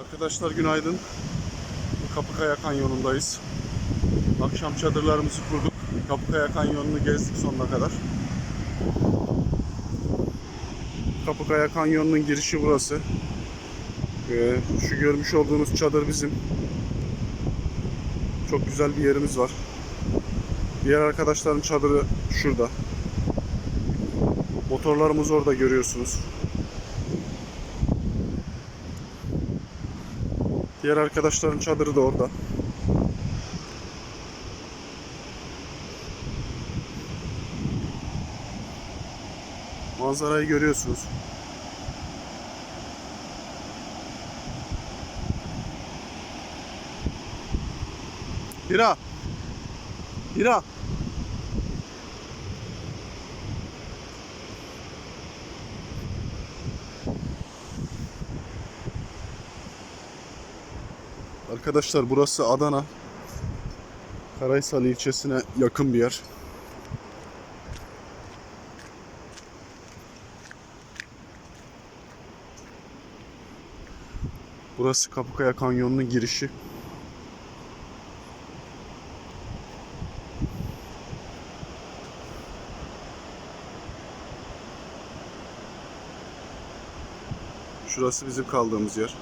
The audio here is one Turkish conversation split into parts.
Arkadaşlar günaydın. Kapıkaya Kanyonu'ndayız. Akşam çadırlarımızı kurduk. Kapıkaya Kanyonu'nu gezdik sonuna kadar. Kapıkaya Kanyonu'nun girişi burası. Ee, şu görmüş olduğunuz çadır bizim. Çok güzel bir yerimiz var. Diğer arkadaşların çadırı şurada. Motorlarımız orada görüyorsunuz. Diğer arkadaşların çadırı da orada. Manzarayı görüyorsunuz. Hira. Hira. Arkadaşlar burası Adana. Karaysal ilçesine yakın bir yer. Burası Kapıkaya Kanyonu'nun girişi. Şurası bizim kaldığımız yer.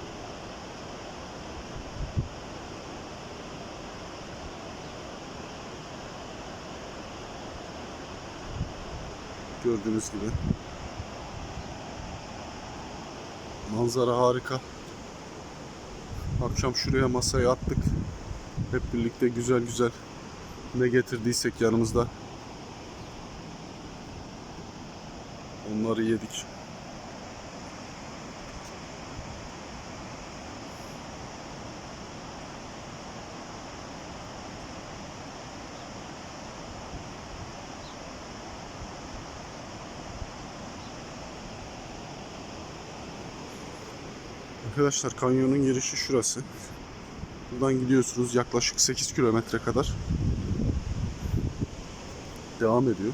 Gördüğünüz gibi. Manzara harika. Akşam şuraya masayı attık. Hep birlikte güzel güzel ne getirdiysek yanımızda onları yedik. Arkadaşlar kanyonun girişi şurası. Buradan gidiyorsunuz yaklaşık 8 kilometre kadar. Devam ediyor.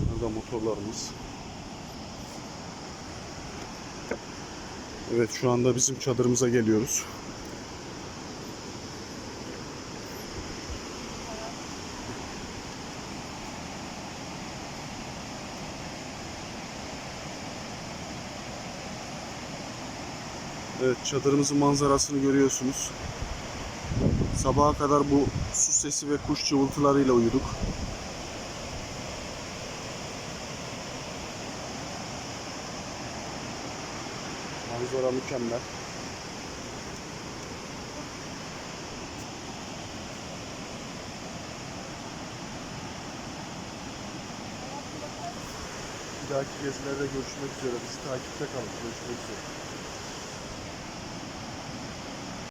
Burada motorlarımız. Evet şu anda bizim çadırımıza geliyoruz. Evet çadırımızın manzarasını görüyorsunuz. Sabaha kadar bu su sesi ve kuş cıvıltılarıyla uyuduk. Manzara mükemmel. Bir dahaki gezilerde görüşmek üzere. Bizi takipte kalın. Görüşmek üzere.